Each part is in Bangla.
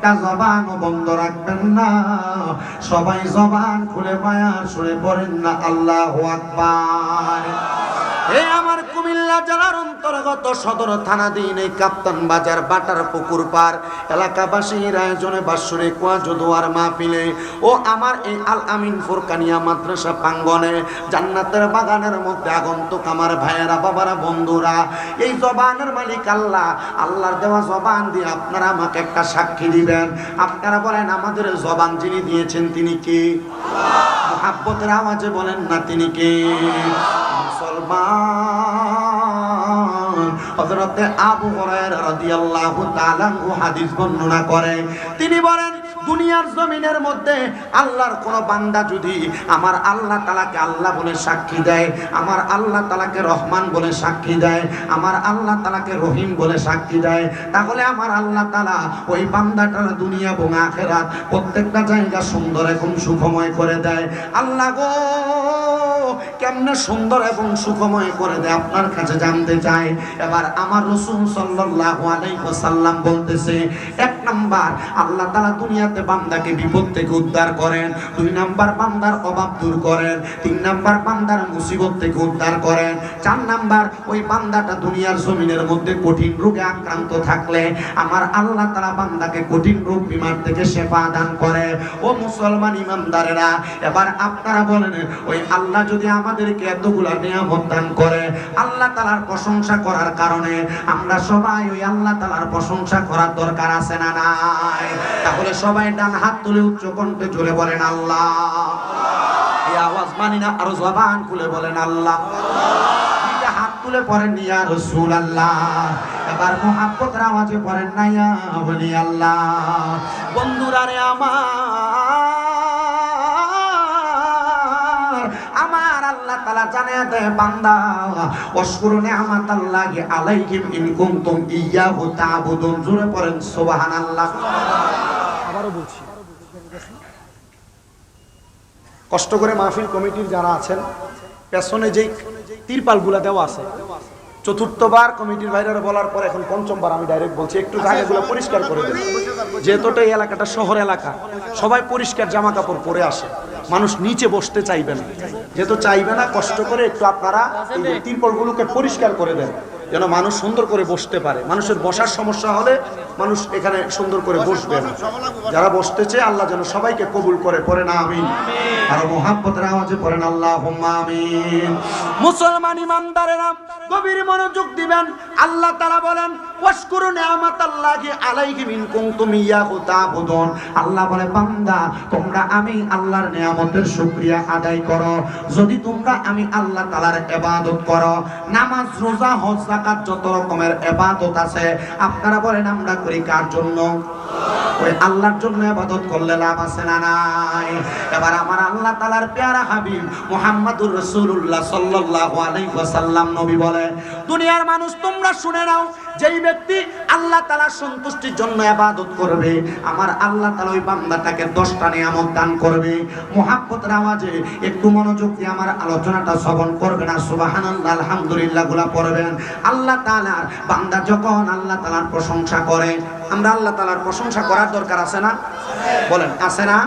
একটা জবানও বন্ধ রাখবেন না। সবাই জবান খুলে পায়া শুনে পড়েন না, আল্লাহ আকবার। এ আমার কুমিল্লা জেলার অন্তর্গত সদর থানাধীন এই কাপ্তান বাজার বাটার পুকুর পার এলাকাবাসীর আয়োজনে বাৎসরে কুয়া যদুয়ার মাহফিলে ও আমার এই আল আমিন ফুরকানিয়া মাদ্রাসা প্রাঙ্গনে জান্নাতের বাগানের মধ্যে আগন্তুক আমার ভাইয়েরা, বাবারা, বন্ধুরা, এই জবানের মালিক আল্লাহ, আল্লাহর দেওয়া জবান দিয়ে আপনারা আমাকে একটা সাক্ষী দিবেন। আপনারা বলেন, আমাদের জবান যিনি দিয়েছেন তিনি কি? মহাব্বতের আওয়াজে বলেন না তিনি কে? মুসলমান। হযরতে আবু রাদিয়াল্লাহু তাআলা হাদিস বর্ণনা করে। তিনি বলেন, দুনিয়ার জমিনের মধ্যে আল্লাহর কোন বান্দা যদি আমার আল্লাহ তালাকে আল্লাহ বলে সাক্ষী দেয়, আমার আল্লাহ তালাকে রহমান বলে সাক্ষী দেয়, আমার আল্লাহ তালাকে রহিম বলে সাক্ষী দেয়, তাহলে আমার আল্লাহ তালা ওই বান্দাটার দুনিয়া এবং আখেরাত প্রত্যেকটা জায়গা সুন্দর এবং সুখময় করে দেয়। আল্লাহ গো! কেমনে সুন্দর এবং সুখময় করে দেয়, আপনার কাছে জানতে চাই। এবার আমার রসুল সাল্লাল্লাহু বলতেছে, এক নাম্বার, আল্লাহ তাআলা দুনিয়াতে বান্দাকে বিপদ থেকে উদ্ধার করেন, দুই নাম্বার, বান্দার অভাব দূর করেন, তিন নাম্বার, বান্দার মুসিবত থেকে উদ্ধার করেন, চার নাম্বার, ওই বান্দাটা দুনিয়ার জমিনের মধ্যে কঠিন রোগে আক্রান্ত থাকলে আমার আল্লাহ তাআলা বান্দাকে কঠিন রোগ বিমার থেকে শেফা দান করে। ও মুসলমান ইমানদারেরা, এবার আপনারা বলেন, ওই আল্লাহ যদি আমাদেরকে এতগুলা নিয়ামত দান করে, আল্লাহ তালার প্রশংসা করার কারণে আমরা সবাই ওই আল্লাহ তালার প্রশংসা করার দরকার আছে না নাই? তাহলে সবাই ডান হাত তুলে উচ্চ কণ্ঠে জোরে বলেন আল্লাহ। এই আওয়াজ মানি না, আরও জবান খুলে বলেন আল্লাহ। হাত তুলে পড়েন ইয়া রসুল আল্লাহ এবার মোহাব্বতের আওয়াজে পড়েন না ইয়া আল্লাহ। বন্ধুরা রে আমার তালা জানিয়ে দেয় বান্দা আল্লাহি আলাইহিম ইন কুনতুম ইয়াহু তা'বুদুন জোরে পড়েন, সুবহানাল্লাহ। আবারো বলছি, কষ্ট করে মাহফিল কমিটির যারা আছেন, পেছনে যেই তিরপালগুলা দেওয়া আছে চতুর্থবার কমিটির বাইরে বলার পর এখন পঞ্চমবার আমি ডাইরেক্ট বলছি, একটু জায়গাগুলো পরিষ্কার করে দেন। যেহেতুটা এই এলাকাটা শহর এলাকা, সবাই পরিষ্কার জামা কাপড় পরে আসে। মানুষ নিচে বসতে চাইবে না। যেহেতু চাইবে না, কষ্ট করে একটু আপনারা তিরপলগুলোকে পরিষ্কার করে দেন, যেন মানুষ সুন্দর করে বসতে পারে। মানুষের বসার সমস্যা হলে মানুষ এখানে সুন্দর করে বসবে না। যারা বসতেছে, আল্লাহ যেন সবাইকে কবুল করে, পরে না আমিন। আর মোহাব্বতের আওয়াজে পড়েন আল্লাহ মুসলমান ইমানদারেরা গভীর মনোযোগ দিবেন। আল্লাহ তারা বলেন আপনারা বলেন আমরা করি কার জন্য? ওই আল্লাহর জন্য ইবাদত করলে লাভ আছে না নাই? এবার আমার আল্লাহ তাআলার পেয়ারা হাবিব মুহাম্মাদুর রাসূলুল্লাহ সাল্লাল্লাহু নবী বলে, দুনিয়ার মানুষ, তোমরা শুনে নাও যেই ব্যক্তি আল্লাহ তাআলার সন্তুষ্টির জন্য ইবাদত করবে, আমার আল্লাহ তালা ওই বান্দাটাকে 10টা নিয়ামত দান করবে। মুহাব্বতের আওয়াজে একটু মনোযোগ দিয়ে আমার আলোচনাটা শ্রবণ করবেন আর সুবহানাল্লাহ, আলহামদুলিল্লাহগুলা পড়বেন। আল্লাহ তালার বান্দা যখন আল্লাহ তালার প্রশংসা করে, আমরা আল্লাহ তালার প্রশংসা করার দরকার আছে না? বলেন, আছে না?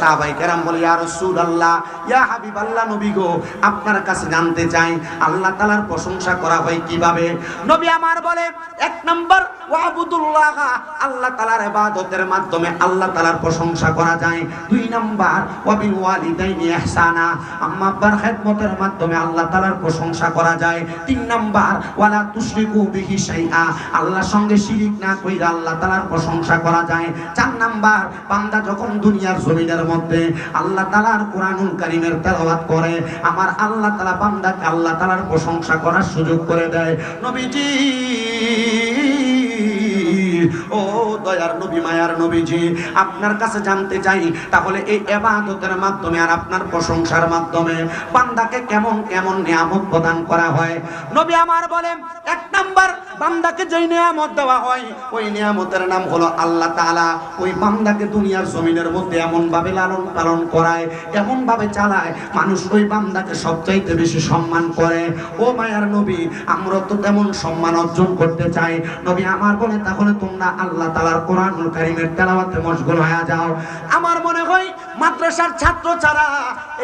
সাহাবাই কেরাম বলে, ইয়া রাসূলুল্লাহ, ইয়া হাবিবাল্লাহ, নবী গো, আপনার কাছে জানতে চাই, আল্লাহ প্রশংসা করা হয় কীভাবে? নবী আমার বলে, এক নাম্বার, ওয়াবুদুল্লাহ, আল্লাহ ইবাদতের মাধ্যমে আল্লাহ প্রশংসা করা যায়। দুই ওয়াবিল ইহসানা, আম্মা আব্বার মাধ্যমে আল্লাহ প্রশংসা করা যায়। তিন নাম্বার, ওয়ালা তুশরিকু বিহি শাইআ, আল্লাহর সঙ্গে শিরিক না কইরা আল্লাহ তাআলার প্রশংসা করা যায়। চার নাম্বার, বান্দা যখন দুনিয়ার জমিনের মধ্যে আল্লাহ তাআলার কোরআনুল কারীমের তেলাওয়াত করে, আমার আল্লাহ তালা বান্দাকে আল্লাহ তালার প্রশংসা করার সুযোগ করে দেয়। নবীজি, ও দয়ার নবী, মায়ার নবীজি, আপনার কাছে জানতে চাই, তাহলে এই এবাদতের মাধ্যমে আর আপনার প্রশংসার মাধ্যমে বান্দাকে কেমন কেমন নিয়ামত প্রদান করা হয়? নবী আমার বলেন, এক নাম্বার বান্দাকে যেই নিয়ামত দেওয়া হয়, ওই নিয়ামতের নাম হলো আল্লাহ তাআলা। ওই বান্দাকে দুনিয়ার জমিনের মধ্যে এমন ভাবে লালন পালন করায় এমন ভাবে চালায়, মানুষ ওই বান্দাকে সবচাইতে বেশি সম্মান করে। ও মায়ার নবী, আমরা তো তেমন সম্মান অর্জন করতে চাই। নবী আমার বলে, তাহলে তোমরা আল্লাহ তাআলার কোরআনুল কারীমের তেলাওয়াতে মশগুল হয়ে যাও। আমার মনে হয়, মাদ্রাসার ছাত্র ছাড়া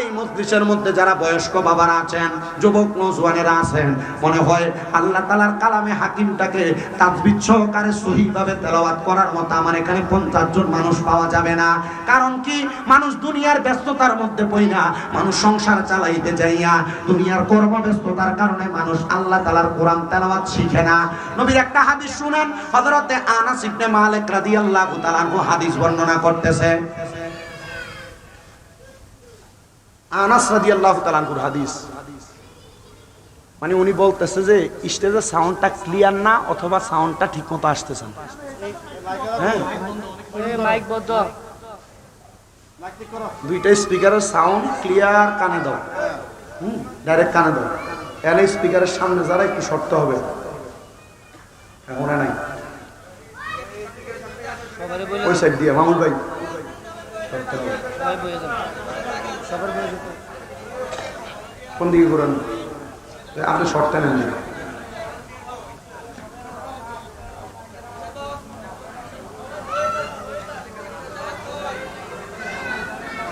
এই মজলিসের মধ্যে যারা বয়স্ক বাবারা আছেন, যুবক নজওয়ানেরা আছেন, মনে হয় আল্লাহ তাআলার কালামে হাকিমটাকে তাজবিদ সহকারে সহিভাবে তেলাওয়াত করার মতো আমার এখানে পঞ্চাশ জন মানুষ পাওয়া যাবে না। কারণ কি? মানুষ দুনিয়ার ব্যস্ততার মধ্যে পইনা মানুষ সংসার চালাইতে যাইয়া দুনিয়ার কর্মব্যস্ততার কারণে মানুষ আল্লাহ তাআলার কোরআন তেলাওয়াত শিখে না। নবীর একটা হাদিস শুনেন, হযরতে আনাস ইবনে মালিক রাদিয়াল্লাহু তাআলা আনহু হাদিস বর্ণনা করতেছে। আনাস রাদিয়াল্লাহু তাআলা আনহুর হাদিস। মানে উনি বলতেছে যে স্টেজের সাউন্ডটা ক্লিয়ার না, অথবা সাউন্ডটা ঠিকমতো আসতেছে না। হ্যাঁ? দুইটা স্পিকারের সাউন্ড ক্লিয়ার কানে দাও। হুম ডাইরেক্ট কানে দাও। এখানে স্পিকারের সামনে যারা একটু শর্ত হবে। এখন নাই? ওই সাইড দিয়ে মামুল ভাই। কোন দিকে ঘুরান? আপনি শর্টটা নেন।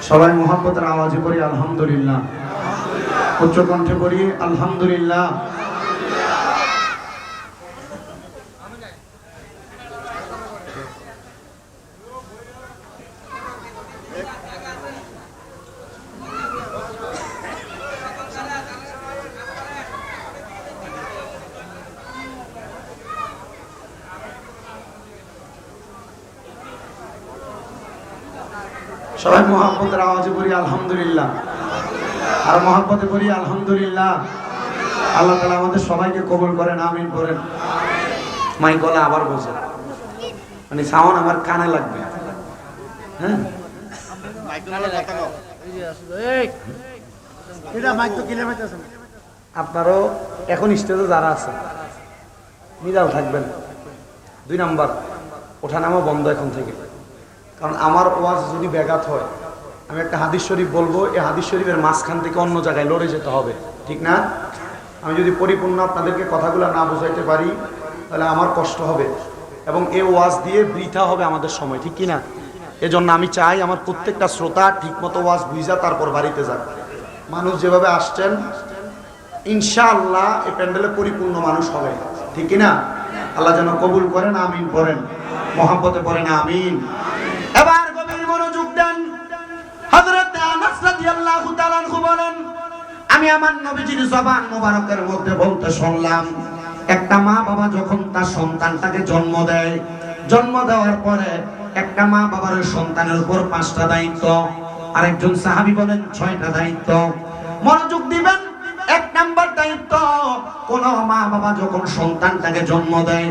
সবাই মোহাম্মতের আওয়াজে পড়ি আলহামদুলিল্লাহ উচ্চ কণ্ঠে পড়ি আলহামদুলিল্লাহ সবাই মোহাম্মতের আওয়াজে পড়ি আলহামদুলিল্লাহ। আর মোহাম্মতে পড়ি আলহামদুলিল্লাহ। আল্লাহ তালা আমাদের সবাইকে কবুল করেন, আমিন করেন। মাই গলা আবার বসে মানে সাউন্ড আমার কানে লাগবে। হ্যাঁ? আপনারও এখন স্টেজে যারা আছে নিরাল থাকবেন। দুই নাম্বার ওঠানামা বন্ধ এখন থেকে। কারণ আমার ওয়াজ যদি ব্যাঘাত হয় আমি একটা হাদিস শরীফ বলব, এই হাদিস শরীফের মাঝখান থেকে অন্য জায়গায় লড়ে যেতে হবে, ঠিক না? আমি যদি পরিপূর্ণ আপনাদেরকে কথাগুলো না বোঝাইতে পারি, তাহলে আমার কষ্ট হবে এবং এ ওয়াজ দিয়ে বৃথা হবে আমাদের সময়, ঠিক কি না এজন্য আমি চাই আমার প্রত্যেকটা শ্রোতা ঠিকমতো ওয়াজ বুঝা তারপর বাড়িতে যাক। মানুষ যেভাবে আসছেন, ইনশাআল্লাহ এই প্যান্ডেলে পরিপূর্ণ মানুষ হবে, ঠিক কি না আল্লাহ যেন কবুল করেন, আমিন করেন। মোহাম্মতে পড়েন, আমিন। আমি আমার নবীজির জবান মোবারকের মধ্যে বলতে শুনলাম, একটা মা বাবা যখন তার সন্তানটাকে জন্ম দেয়, জন্ম দেওয়ার পরে একটা মা বাবার সন্তানের উপর পাঁচটা দায়িত্ব, আরেকজন সাহাবী বলেন ছয়টা দায়িত্ব। মনোযোগ দিবেন, এক নাম্বার দায়িত্ব, কোন মা বাবা যখন সন্তানটাকে জন্ম দেয়,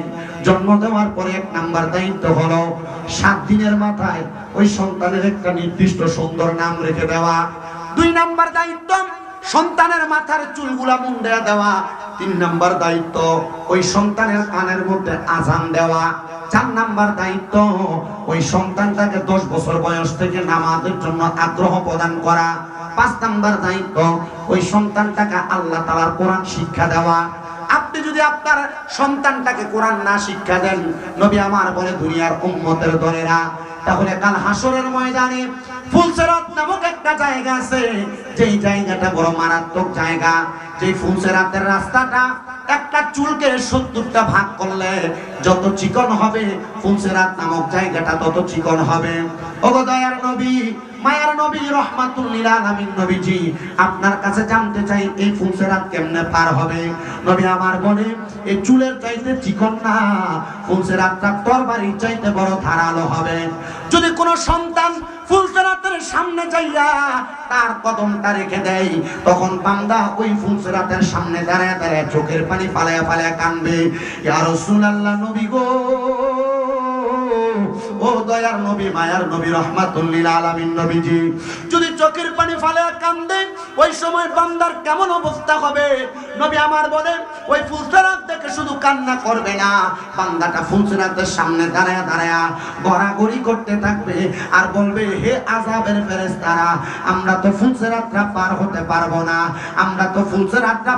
জন্ম দেওয়ার পরে এক নাম্বার দায়িত্ব হলো সাত দিনের মাথায় ওই সন্তানের একটা নির্দিষ্ট সুন্দর নাম রেখে দেওয়া। দুই নাম্বার দায়িত্ব সন্তানের মাথার চুলগুলা মুন্ডে দেওয়া, তিন নাম্বার দায়িত্ব, ওই সন্তানের কানের মধ্যে আজান দেওয়া। চার নাম্বার দায়িত্ব, ওই সন্তানটাকে দশ বছর বয়স থেকে নামাজের জন্য আগ্রহ প্রদান করা। পাঁচ নাম্বার দায়িত্ব, ওই সন্তানটাকে আল্লাহ তালার কোরআন শিক্ষা দেওয়া। আপনি যদি আপনার সন্তানটাকে কোরআন না শিক্ষা দেন, নবী আমার বলে, দুনিয়ার উম্মতের দলেরা তাহলে কাল হাসরের ময়দানে ফুলসেরাত নামক একটা জায়গা আছে। যেই জায়গাটা বড় মারাত্মক জায়গা যে ফুলসেরাতের রাস্তাটা একটা চুলকে সত্তরটা ভাগ করলে যত চিকন হবে, ফুলসেরাত নামক জায়গাটা তত চিকন হবে। ওগো দয়ার নবী মায়ার নবী রহমাতুল্লিল আলামিন নবীজি, আপনার কাছে জানতে চাই, এই ফুলসেরাত কেমনে পার হবে? নবী আমার বলে এই চুলের চাইতে চিকন না ফুলসেরাতটা তরবারির চাইতে বড় ধারালো হবে। যদি কোনো সন্তান ফুলসেরাতের সামনে যাইয়া তার কদমটা রেখে দেয়, তখন বান্দা ওই ফুলসেরাতের সামনে দাঁড়ায় দাঁড়ায় চোখের পানি ফালায়া ফালায়া কানবে। ইয়া রাসূলুল্লাহ নবী গো দয়ার নবী, মায়ার নবী, রহমাতুল্লিল নবীজি। যদি চোখের পানি ফালে কান্দে, ওই সময় বান্দার কেমন অবস্থা হবে? নবী আমার ওই ফুলসেরাত দেখে শুধু কান্না করবে না। বান্দাটা ফুলসেরাতের সামনে গড়াগড়ি করতে থাকবে আর বলবে, হে আজাবের আমরা তো পার হতে পারব না। আমরা তো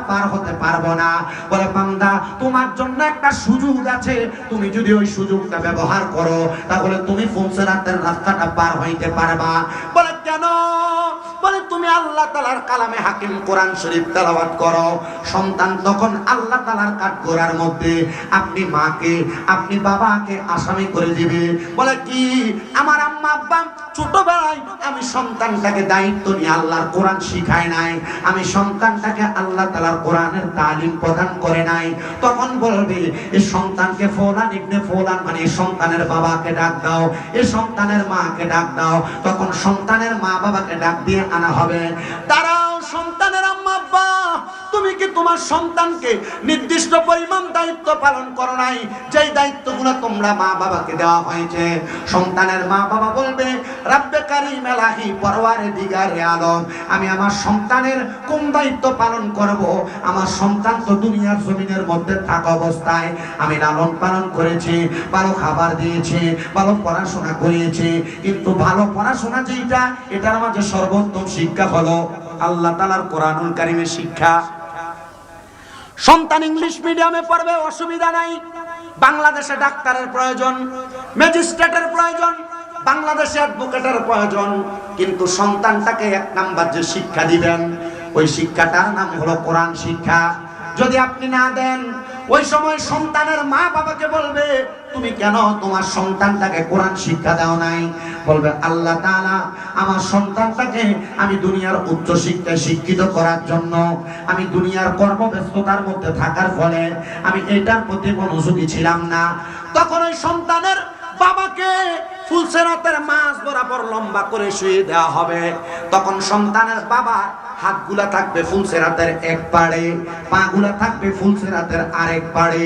পার হতে পারব না। বলে, বান্দা, তোমার জন্য একটা সুযোগ আছে। তুমি যদি ওই সুযোগটা ব্যবহার করো, তাহলে তুমি ফুলসেরাতের রাস্তাটা পার হইতে পারবা? বলে, কেন? বলে, তুমি আল্লাহ তালার কালামে হাকিম কোরআন শরীফ তেলাওয়াত করো। সন্তান তখন আল্লাহ তালার কাঠ গোড়ার মধ্যে, আপনি মাকে, আপনি বাবাকে আসামি করে দিবে। বলে, কি? আমার আম্মা, আব্বা, ছোটবেলায় আমি সন্তানটাকে দায়িত্ব নিয়ে আল্লাহর কোরআন শিখায় নাই। আমি সন্তানটাকে আল্লাহ তালার কোরআনের তালিম প্রদান করে নাই। তখন বলবে এই সন্তানকে ফোলান ইবনে ফোলান মানে সন্তানের বাবাকে ডাক দাও। এ সন্তানের মাকে ডাক দাও। তখন সন্তানের মা বাবাকে ডাক দিয়ে আনা হবে। তারাও সন্তানের আম্মা। তুমি কি তোমার সন্তানকে নির্দিষ্ট পরিমাণ দায়িত্ব পালন করো নাই? যেই দায়িত্বগুলো তোমরা মা বাবাকে দেওয়া হয়েছে। সন্তানের মা বাবা বলবে, রাব্বে কারিম এলাহি, পরওয়ারে দিগারে আলম, আমি আমার সন্তানের কোন দায়িত্ব পালন করব? আমার সন্তান তো দুনিয়ার জমিনের মধ্যে থাকা অবস্থায়। আমি লালন পালন করেছি, ভালো খাবার দিয়েছি, ভালো পড়াশোনা করিয়েছি কিন্তু ভালো পড়াশোনা যেটা এটার মাঝে সর্বোত্তম শিক্ষা হলো আল্লাহ তালার কোরআনুল কারিমের শিক্ষা। সন্তান ইংলিশ মিডিয়ামে পড়বে, অসুবিধা নাই। বাংলাদেশে ডাক্তারের প্রয়োজন, ম্যাজিস্ট্রেটের প্রয়োজন, বাংলাদেশে অ্যাডভোকেটের প্রয়োজন। কিন্তু সন্তানটাকে এক নাম্বার যে শিক্ষা দিবেন, ওই শিক্ষাটার নাম হলো কোরআন শিক্ষা। যদি আপনি না দেন ওই সময় সন্তানের মা বাবাকে বলবে, তুমি কেন তোমার সন্তানটাকে কোরআন শিক্ষা দাও নাই? বলবে, আল্লাহ তালা আমার সন্তানটাকে আমি দুনিয়ার উচ্চ শিক্ষায় শিক্ষিত করার জন্য, আমি দুনিয়ার কর্মব্যস্ততার মধ্যে থাকার ফলে আমি এটার প্রতি মনোযোগী ছিলাম না। তখন ওই সন্তানের বাবাকে ফুলসেরাতের মাছ বরাবর লম্বা করে শুয়ে দেওয়া হবে। তখন সন্তানের বাবা হাতগুলা থাকবে ফুলসেরাতের এক পাড়ে, পাগুলা থাকবে ফুলসেরাতের আরেক পাড়ে।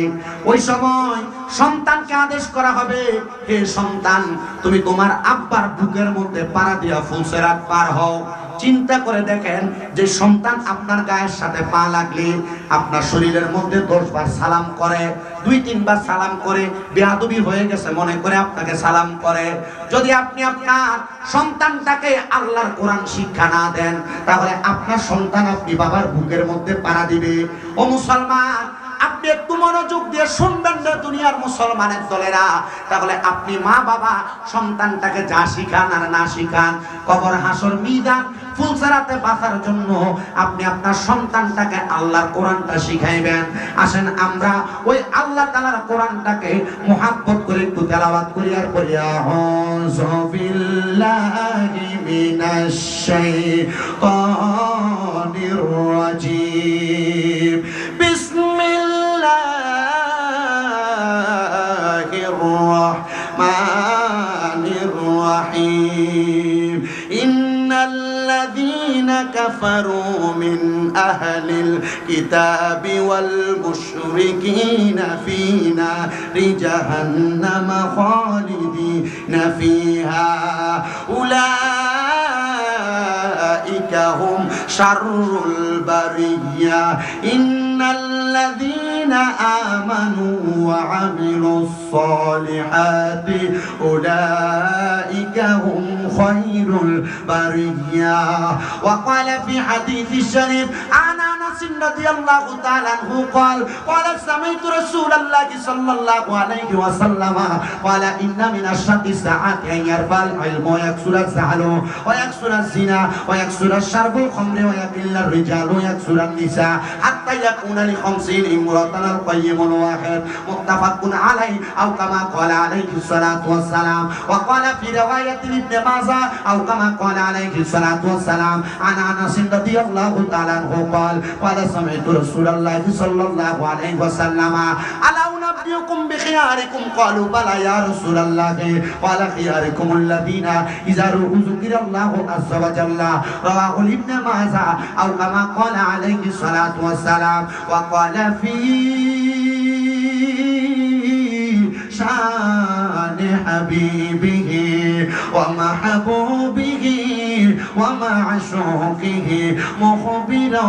ওই সময় সন্তানকে আদেশ করা হবে, হে সন্তান, তুমি তোমার আব্বার বুকের মধ্যে পাড়া দিয়া ফুলসেরাত পার হও। চিন্তা করে দেখেন যে সন্তান আপনার গায়ের সাথে পা লাগলে আপনার শরীরের মধ্যে দশ বার সালাম করে, দুই, তিনবার সালাম করে বেহাদুবি হয়ে গেছে, মনে করে আপনাকে সালাম করে। যদি আপনি আপনার সন্তানটাকে আল্লাহর কোরআন শিক্ষা না দেন, তাহলে আপনার সন্তান আপনি বাবার বুকের মধ্যে পাড়া দিবে। ও মুসলমান আপনি একটু মনোযোগ দিয়ে শুনবেন না দুনিয়ার মুসলমানের দলেরা। তাহলে আপনি মা বাবা সন্তানটাকে যা শিখান আর না শিখান, কবর হাসর মিদান ফুলসারাতে বাঁচার জন্য আপনি আপনার সন্তানটাকে আল্লাহর কোরআনটা শিখাইবেন। আসেন আমরা ওই আল্লাহ তাআলার কোরআনটাকে মোহাব্বত করে একটু তেলাওয়াত করি আর বলি, আউযু মিনাশ كفروا من أهل الكتاب والمشركين في نار جهنم خالدين فيها. أولئك هم شر البرية. إن الذين آمنوا وعملوا الصالحات أولئك هم خير البرية. وقال في حديث الشريف عن أنس رضي الله تعالى عنه قال قال سمعت رسول الله صلى الله عليه وسلم قال إن من الشر الساعات أن يرفع العلم ويكسر الزعل ويكسر الزنا ويكسر الشرب الخمر ويقل الرجال ويكسر النساء حتى يكون لخمسين امرأة القيم الواحد متفق عليه أو كما قال عليه الصلاة والسلام وقال في رواية ابن ماجه أو كما قال عليه الصلاة والسلام عن أنس رضي الله تعالى عنه قال قال سمعت رسول الله صلى الله عليه وسلم ألا أنبئكم بخياركم قالوا بلى يا رسول الله قال خياركم الذين إذا ذكر الله عز وجل رواه ابن ماجه أو كما قال عليه الصلاة والسلام وقال في شان حبيبه ومحبوبه ومعشوقه مخبرا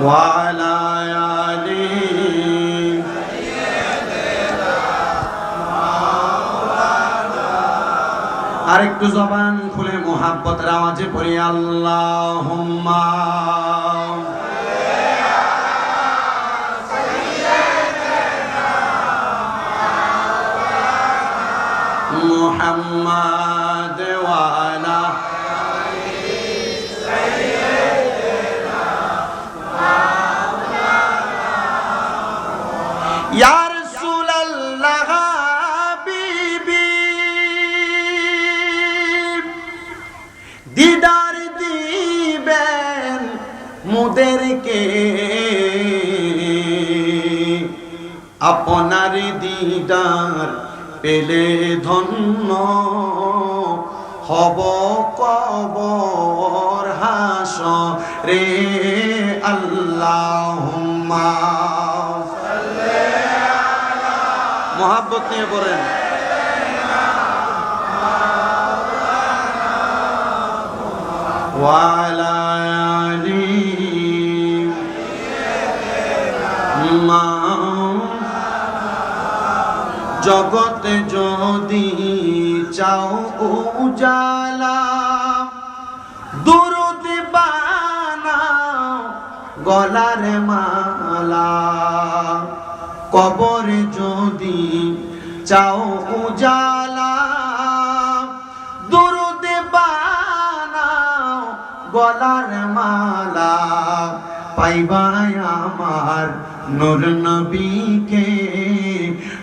وعلى آله আরেকটু জবান খুলে মোহাব্বতের আওয়াজে পড়ি আল্লাহ মোহাম্মদ ওয়ালা দিদার পেলে ধন্য। হব কবর হাস রে আল্লাহ মহাব্বত নিয়ে বলেন ওয়া জগতে যদি চাও উজালা, দুরুদ বানাও গলার মালা। কবরে যদি চাও উজালা, দুরুদ বানাও গলার মালা। পাইবাই আমার নূর নবীকে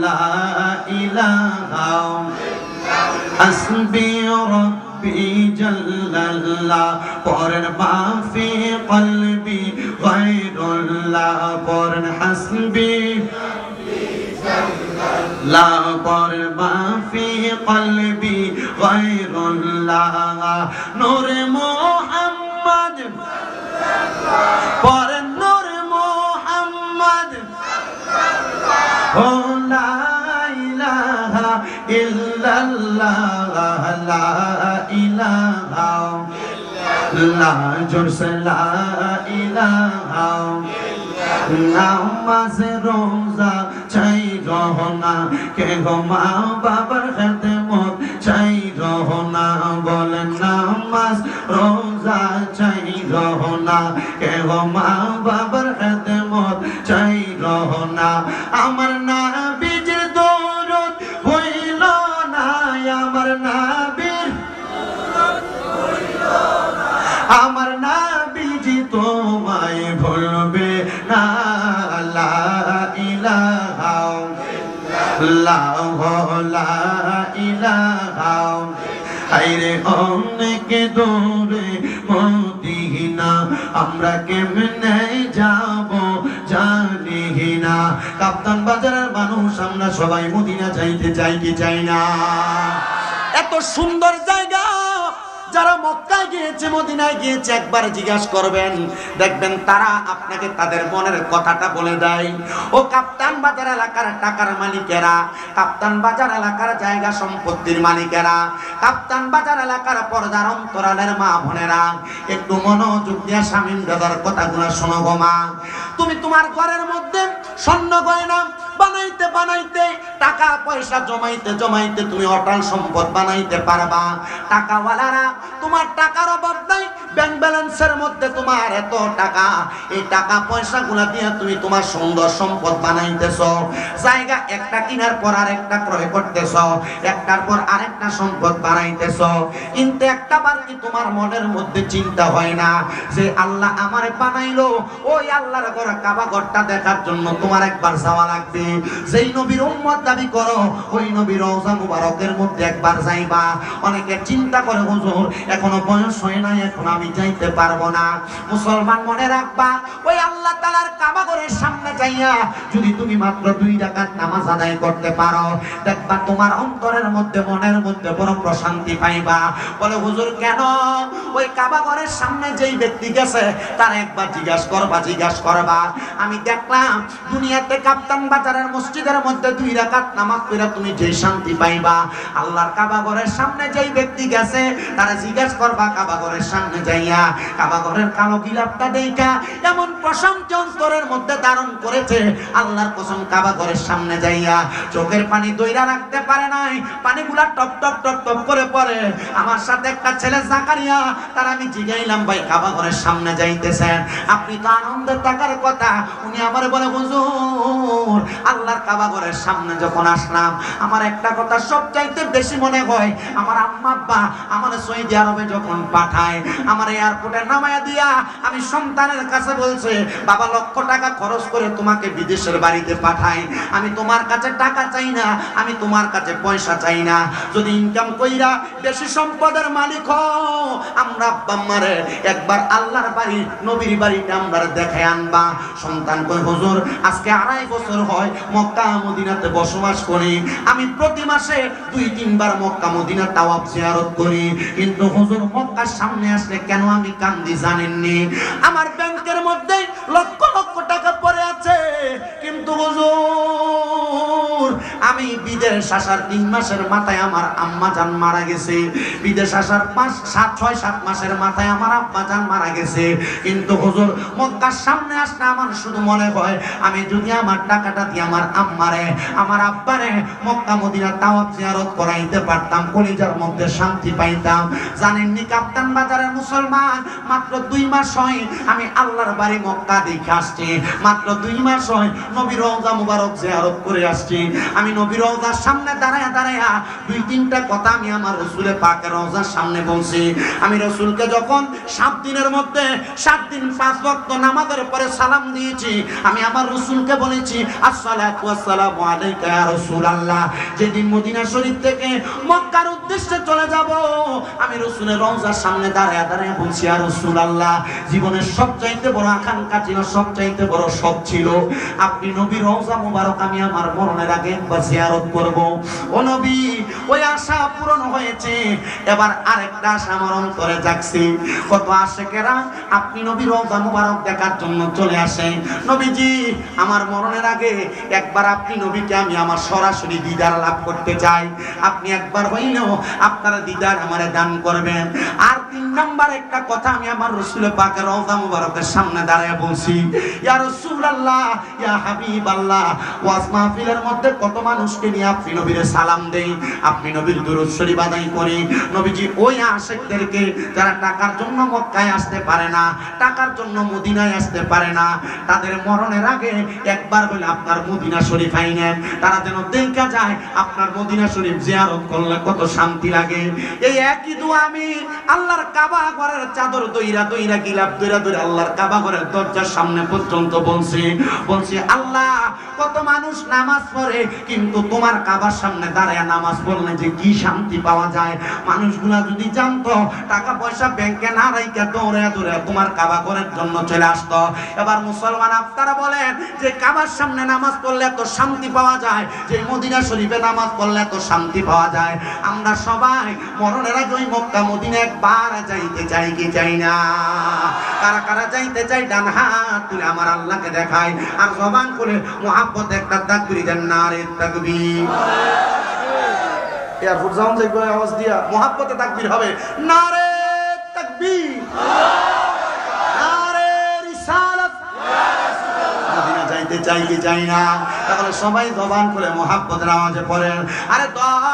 لا إله حسبي ربي جل الله قرن ما في قلبي غير الله قرن حسبي لا قرن ما في قلبي غير الله نور محمد قرن نور محمد Oh চাই রহনা কে গো মা বাবার খেদমত চাই রহনা বলেন নামাজ, রোজা, চাই রহনা কে গো মা বাবার খেদমত চাই রহনা আমার নাবিজের আমরা কেমনে যাব জানি না। কাপ্তান বাজারের মানুষ, আমরা সবাই মদিনা যাইতে চাইতে চাই না। এত সুন্দর জায়গা যারা মক্কায় গিয়েছে, মদিনায় গিয়েছে, একবার জিজ্ঞাসা করবেন, দেখবেন তারা আপনাকে তাদের মনের কথাটা বলে দেয়। ও কাপ্তান বাজার এলাকার টাকার মালিকেরা, কাপ্তান বাজার এলাকার জায়গা সম্পত্তির মালিকেরা, কাপ্তান বাজার এলাকার পর্দার অন্তরালের মা বোনেরা, একটু মনোযোগ দিয়ে স্বামীন দাদার কথাগুলো শোনো গো মা। তুমি তোমার ঘরের মধ্যে স্বর্ণ গয়না বানাইতে বানাইতে, টাকা পয়সা জমাইতে জমাইতে তুমি অটাল সম্পদ বানাইতে পারবা। টাকাওয়ালারা, তোমার টাকার অভাব নাই ব্যাংক ব্যালেন্সের মধ্যে তোমার এত টাকা। এই টাকা পয়সা গুলা দিয়ে তুমি তোমার সুন্দর সম্পদ বানাইতেছ। জায়গা একটা কিনার পর আরেকটা ক্রয় করতেছ, একটার পর আরেকটা সম্পদ বানাইতেছ। কিন্তু একটা বার কি তোমার মনের মধ্যে চিন্তা হয় না যে আল্লাহ আমারে বানাইলো? ওই আল্লাহর ঘর কাবা ঘরটা দেখার জন্য তোমার একবার যাওয়া লাগবে। যেই নবীর উম্মত দাবি করো, ওই নবীর রওজা মুবারকের মধ্যে একবার যাইবা। অনেকে চিন্তা করে, হুজুর, এখনও বয়স হয় এখন আমি যাইতে পারব না। মুসলমান মনে রাখবা, ওই আল্লাহ তাআলার কাবা সামনে যাইয়া যদি তুমি মাত্র দুই নামাজ আদায় করতে পারো, দেখবা তোমার অন্তরের মধ্যে, মনের মধ্যে বড় প্রশান্তি পাইবা। বলে, হুজুর, কেন? ওই কাবা ঘরের সামনে যেই ব্যক্তি গেছে, তার একবার জিজ্ঞাসা করবা জিজ্ঞাসা করবা। আমি দেখলাম, দুনিয়াতে কাপ্তান বাজারের মসজিদের মধ্যে দুই রাকাত নামাজ পড়ে তুমি যে শান্তি পাইবা। আল্লাহর কাবা ঘরের সামনে যেই ব্যক্তি গেছে, তারা জিজ্ঞাসা করবা কাবা ঘরের সামনে যাইয়া কাবা ঘরের কালো গিলাপটা দেইকা এমন প্রশান্তি অন্তরের মধ্যে ধারণ করেছে, আল্লাহর কসম কাবা ঘরের সামনে যাইয়া। চোখের পানি দইরা রাখতে পারে নাই, পানিগুলা টপ টপ টপ টপ করে পড়ে। আমার সাথে একটা ছেলে জাকারিয়া, তার আমি জিগাইলাম, ভাই কাবা ঘরের সামনে যাইতেছেন। আপনি তো আনন্দের টাকার কথা, উনি আমারে বলে, হুজুর আল্লাহর কাবা ঘরের সামনে যখন আসলাম, আমার একটা কথা সবচাইতে বেশি মনে হয়, আমার আম্মা আব্বা আমার সৌদি আরবে যখন পাঠায়, আমার এয়ারপোর্টে নামায়া দিয়া আমি সন্তানের কাছে বলছে, বাবা, লক্ষ টাকা খরচ করে তোমাকে বিদেশের বাড়িতে পাঠাই। আমি তোমার কাছে টাকা চাই না, আমি তোমার কাছে পয়সা চাই না। যদি ইনকাম কইরা বেশি সম্পদের মালিক হও, আমরা আব্বা মারে একবার আল্লাহর বাড়ি, নবীর বাড়িটা আমরা দেখে আনবা। সন্তান কই হুজুর, আজকে আড়াই বছর হয় মক্কা মদিনাতে বসবাস করি। আমি প্রতি মাসে দুই, তিনবার মক্কা মদিনা তাওয়াব জিয়ারত করি। কিন্তু হুজুর, মক্কার সামনে আসলে কেন আমি কান্দি জানেননি? আমার ব্যাংকের মধ্যে লক্ষ লক্ষ টাকা পড়ে আছে। কিন্তু হুজুর, আমি বিদেশ আসার তিন মাসের মাথায় আমার আম্মা জান মারা গেছে। বিদেশ আসার পাঁচ, সাত, ছয়, সাত মাসের মাথায় আমার আব্বা জান মারা গেছে। কিন্তু হুজুর, মক্কার সামনে আসলে আমার শুধু মনে হয়, আমি যদি আমার টাকাটা দিয়ে আমার আম্মারে, আমার আব্বারে মক্কা মদিনা তাওয়াব জিয়ারত করাইতে পারতাম, কলিজার মধ্যে শান্তি পাইতাম। জানেননি কাপ্তান বাজারের মুসলমান? মাত্র দুই মাস হয় আমি আল্লাহর বাড়ি মক্কা দেখে আসছি। মাত্র দুই মাস হয় নবী রওজা মুবারক জিয়ারত করে আসছি। আমি নবী রওজার সামনে দাঁড়ায় দাঁড়ায়া দুই তিনটা কথা আমি আমার রসুলে পাকের রোজার সামনে বলছি। আমি রসুলকে যখন সাত দিনের মধ্যে, সাত দিন পাঁচ ভক্ত নামাজের পরে সালাম দিয়েছি, আমি আমার রসুলকে বলেছি আসসালামু আলাইকা রসুল আল্লাহ যেদিন মদিনা শরীফ থেকে মক্কার উদ্দেশ্যে চলে যাব। আমি রসুলের রওজার সামনে দাঁড়ায় দাঁড়ায় বলছি আর রাসূলুল্লাহ, জীবনের সবচাইতে বড় আকাঙ্ক্ষা ছিল, সবচাইতে বড় শখ ছিল। আপনি নবী রওজা মুবারক আমি আমার মরণের আগে একবার জিয়ারত করব। ও নবী, ওই আশা পূরণ হয়েছে। এবার আরেকটা আশা আমার অন্তরে জাগছে। কত আশেকেরা আপনি নবী রওজা মুবারক দেখার জন্য চলে আসে। নবীজি, আমার মরণের আগে একবার আপনি নবীকে আমি আমার সরাসরি দিদার লাভ করতে চাই। আপনি একবার হইলেও আপনারা দিদার আমারে দান করবেন। আর তিন নাম্বার একটা কথা আমি আমার রসুল পাকের রওজা মুবারকের সামনে দাঁড়ায় বলছি। ইয়া রাসূলুল্লাহ, ইয়া হাবিবাল্লাহ, ওয়াজ মাহফিলের মধ্যে কত মানুষকে নিয়ে আপনি নবীর সালাম দেই, আপনি নবীর দুরূদ শরীফ আদায় করি। নবীজি ওই আশিকদেরকে যারা টাকার জন্য মক্কায় আসতে পারে না, টাকার জন্য মদিনায় আসতে পারে না, তাদের মরণের আগে একবার বলে আপনার মদিনা শরীফ আইনেন। তারা যেন দেখা যায় আপনার মদিনা শরীফ জিয়ারত করলে কত শান্তি লাগে। এই একই দোয়া আমি আল্লাহর কাবা ঘরের চাদর দইরা দইরা গিলাপ দইরা দইরা আল্লাহর কাবা ঘরের দরজার সামনে পর্যন্ত বলছি বলছি, আল্লাহ, কত মানুষ নামাজ পড়ে, কিন্তু তোমার কাবার সামনে দাঁড়ায় নামাজ পড়লে যে কি শান্তি পাওয়া যায়? মানুষগুলা যদি জানতো, টাকা পয়সা ব্যাংকে না রাইকা দৌড়ে দৌড়ে তোমার কাবা ঘরের জন্য চলে আসতো। এবার মুসলমান আপনারা বলেন, যে কাবার সামনে নামাজ পড়লে এত শান্তি পাওয়া যায়, যে মদিনা শরীফে নামাজ পড়লে এত শান্তি পাওয়া যায়। আমরা সবাই মরণের আগে মক্কা মদিনা একবার যাইতে চাই কি চাই না? কারা কারা যাইতে চাই, ডান হাত তুলে আমার আল্লাহকে দেখায়। আর জবান করে মোহাব্বত একটা তাকবীর দেন না রে তাকবীর। এয়ারপোর্ট যাওয়ান যাইব আওয়াজ দিয়া। মোহাব্বতে তাকবীর হবে না রে তাকবীর যাইতে চাই কি চাই না? তাহলে সবাই জবান করে মোহাব্বতের আওয়াজে পড়েন। আরে দয়াল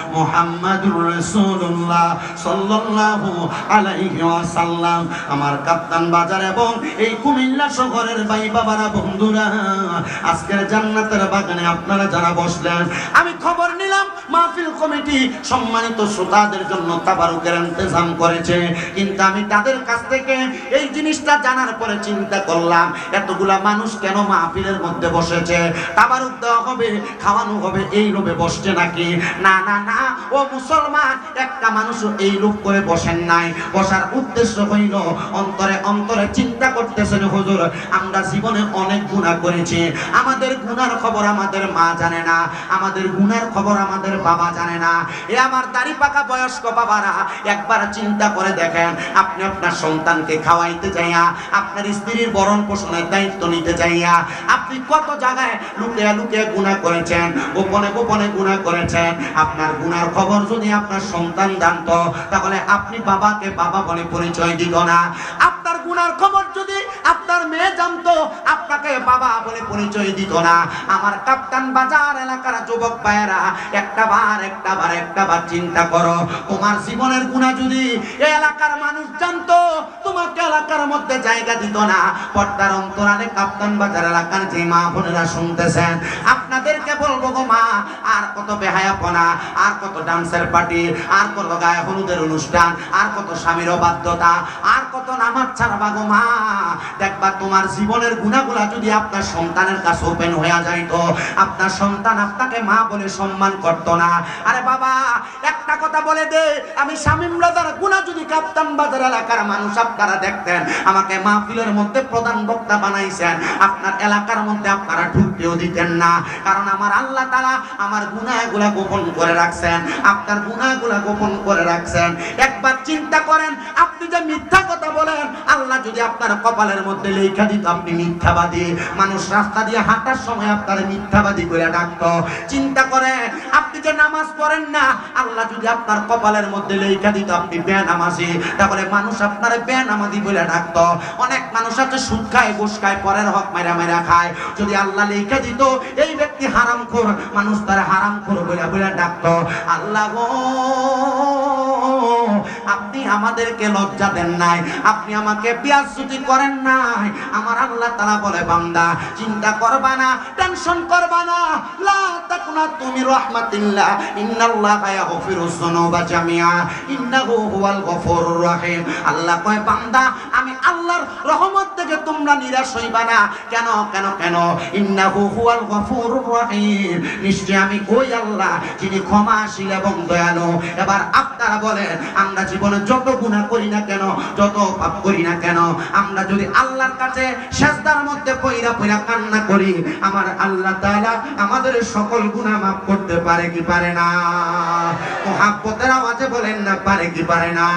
মুহাম্মাদুর রাসূলুল্লাহ সাল্লাল্লাহু আলাইহি ওয়াসাল্লাম। আমার কাপ্তান বাজার এবং এই কুমিল্লা শহরের ভাই বাবারা, বন্ধুরা, আজকের জান্নাতের বাগানে আপনারা যারা বসলেন, আমি খবর নিলাম, মাহফিল কমিটি সম্মানিত শ্রোতাদের জন্য তাবারুকের ইন্তজাম করেছে। কিন্তু আমি তাদের কাছ থেকে এই জিনিসটা জানার পরে চিন্তা করলাম, এতগুলা মানুষ কেন মাহফিলের মধ্যে বসেছে? তাবারুক দেওয়া হবে, খাওয়ানো হবে, এই বসছে নাকি? না না না ও মুসলমান, একটা মানুষ এই লোভ করে বসেন নাই। বসার উদ্দেশ্য হইল, অন্তরে অন্তরে চিন্তা করতেছেন, হুজুর, আমরা জীবনে অনেক গুনাহ করেছি। আমাদের গুনার খবর আমাদের মা জানে না, আমাদের গুনার খবর আমাদের বাবা জানে না। এ আমার দাড়ি পাকা বয়স্ক বাবারা, একবার চিন্তা করে দেখেন, আপনি আপনার সন্তানকে খাওয়াইতে চাইয়া আপনার স্ত্রীর বরণ পোষণের দায়িত্ব নিতে চাইয়া আপনি কত জায়গায় লুকিয়ে লুকিয়ে গুনাহ করেছেন, গোপনে গোপনে গুনাহ করেছেন, আপনার গুনার খবর যদি আপনার সন্তান জানতো, তাহলে আপনি বাবাকে বাবা বলে পরিচয় দিত না। আপনার গুনার খবর যদি আপনার মেয়ে জানতো, আপনাকে বাবা বলে পরিচয় দিত না। আমার কাপ্তান বাজার এলাকার যুবক ভাইয়েরা, একটা বার একটা বার একটা বার চিন্তা করো। তোমার জীবনের গুণা যদি এলাকার মানুষ জানতো, তোমাকে এলাকার মধ্যে জায়গা দিত না। পর্দার অন্তরালে কাপ্তান বাজার এলাকার যে মা বোনেরা শুনতেছেন, আপনাদেরকে বলব গো মা, আর কত বেহায়াপনা, আর কত ডান্সের পার্টি আর কত গায়ে হলুদের অনুষ্ঠান আর কত স্বামীর অবাধ্যতা আর কত নামাজ ছাড়বা গো মা? দেখবা তোমার জীবনের গুণাগুলা যদি আপনার সন্তানের কাছে ওপেন হয়ে যাইতো, আপনার সন্তান আপনাকে মা বলে সম্মান করত না। আরে বাবা, একটা কথা বলে দে, আমি শামীম রাজার গুণা যদি কাপ্তান বাজার এলাকার মানুষ আপনারা দেখতেন, আমাকে মাহফিলের মধ্যে প্রধান বক্তা বানাইছেন, আপনার এলাকার মধ্যে আপনারা ঢুকতেও দিতেন না। কারণ আমার আল্লাহ তালা আমার গুনাহগুলা গোপন করে রাখছেন, আপনার গুনাহগুলা গোপন করে রাখছেন। একবার চিন্তা করেন, আপনি যে মিথ্যা কথা বলেন, আল্লাহ যদি আপনার কপালের মধ্যে লেখা দিত, আপনি মিথ্যাবাদী। মানুষ রাস্তা দিয়ে হাঁটার সময় আপনার মিথ্যাবাদী করে ডাকতো। চিন্তা করেন, আপনি যে নামাজ পড়েন না, আল্লাহ যদি আপনার কপালের মধ্যে লেখা দিত, আপনি বেনামাজি। তাহলে মানুষ আপনার বেনামাজি বলে ডাকতো। অনেক মানুষ আছে, সুদ খায়, ঘুষ খায়, পরের হক মেরা মেরা খায়। যদি আল্লাহ লেখা দিত, এই ব্যক্তি হারাম খোর মানুষ তার হারাম খোর বলে বলে ডাকতো। আল্লাহ গো আমাদেরকে লজ্জা দেন নাই। আপনি আমাকে বিয়াসুতি করেন নাই। আমার আল্লাহ তাআলা বলে, বান্দা, চিন্তা করবা না, টেনশন করবা না। লা তাকুনা তুমি ইন্নাল্লাহা যুনুবা ইন্নাহু হুয়াল গফুরুর আল্লাহ কয়, বান্দা, আমি আল্লাহর রহমত থেকে তোমরা নিরাশ হইবা না। কেন কেন কেন? ইন্নাহু হুয়াল গফুরুর নিশ্চয় আমি ওই আল্লাহ যিনি ক্ষমাশীল এবং দয়ালু। এবার আপনারা বলেন, আমরা জীবনে যত গুণা করি না কেন, যত পাপ করি না কেন, আমরা যদি আল্লাহর কাছে সেজদার মধ্যে পইরা পইরা কান্না করি, আমার আল্লাহ তাআলা আমাদের সকল গুনাহ মাফ করতে পারে কি পারে না? মুহাব্বতের আওয়াজে বলেন না, পারে কি পারে না?